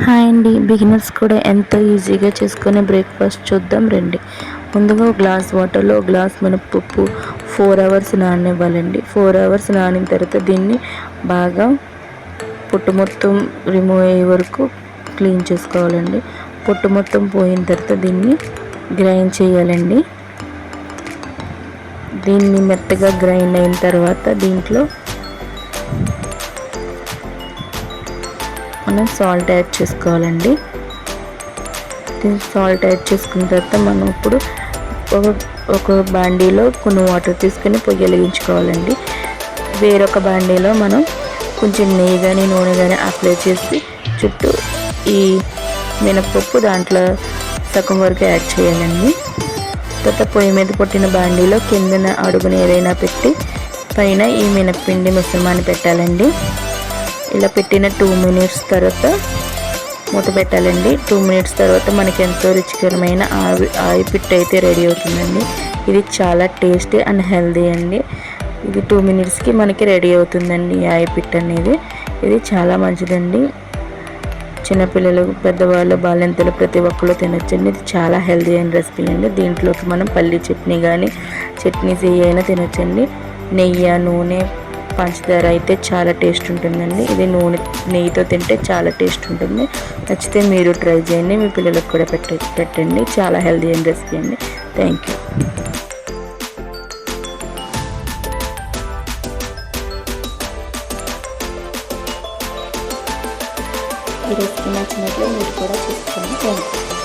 Hi అండి. Beginners కూడా ఎంతో ఈజీగా చేసుకునే బ్రేక్ఫాస్ట్ చూద్దాం రండి. ముందుగా ఒక గ్లాస్ వాటర్లో ఒక గ్లాస్ మినపప్పు ఫోర్ అవర్స్ నాననివ్వాలండి. ఫోర్ అవర్స్ నానిన తర్వాత దీన్ని బాగా పొట్టు మొత్తం రిమూవ్ అయ్యే వరకు క్లీన్ చేసుకోవాలండి. పొట్టు మొత్తం పోయిన తర్వాత దీన్ని గ్రైండ్ చేయాలండి. దీన్ని మెత్తగా గ్రైండ్ అయిన తర్వాత దీంట్లో మనం సాల్ట్ యాడ్ చేసుకోవాలండి. సాల్ట్ యాడ్ చేసుకున్న తర్వాత మనం ఇప్పుడు ఒక ఒక బాండీలో కొన్ని వాటర్ తీసుకొని పొయ్యి వెలిగించుకోవాలండి. వేరొక బాండీలో మనం కొంచెం నెయ్యి కానీ నూనె కానీ అప్లై చేసి చుట్టూ ఈ మినపప్పు దాంట్లో సగం వరకు యాడ్ చేయాలండి. తర్వాత పొయ్యి మీద పుట్టిన బాండీలో కిందన అడుగున ఏదైనా పెట్టి పైన ఈ మినప్పిండి మిశ్రమాన్ని పెట్టాలండి. ఇలా పెట్టిన టూ మినిట్స్ తర్వాత మూత పెట్టాలండి. టూ మినిట్స్ తర్వాత మనకి ఎంతో రుచికరమైన ఆవి ఆవి పిట్ అయితే రెడీ అవుతుందండి. ఇది చాలా టేస్టీ అండ్ హెల్దీ అండి. ఇది టూ మినిట్స్కి మనకి రెడీ అవుతుందండి ఆయి పిట్ అనేది. ఇది చాలా మంచిదండి. చిన్నపిల్లలు పెద్దవాళ్ళు బాలింతలు ప్రతి ఒక్కరు తినొచ్చండి. ఇది చాలా హెల్దీ అయిన రెసిపీ అండి. దీంట్లోకి మనం పల్లి చట్నీ కానీ చట్నీస్ ఏ అయినా తినొచ్చండి. నెయ్యి నూనె పంచదార అయితే చాలా టేస్ట్ ఉంటుందండి. ఇది నూనె నెయ్యితో తింటే చాలా టేస్ట్ ఉంటుంది. నచ్చితే మీరు ట్రై చేయండి. మీ పిల్లలకు కూడా పెట్ట పెట్టండి. చాలా హెల్దీ అయిన రెసిపీ అండి. Thank you. ఈ రెసిపీ నచ్చినట్లు మీరు కూడా చూసుకోండి. Thank you.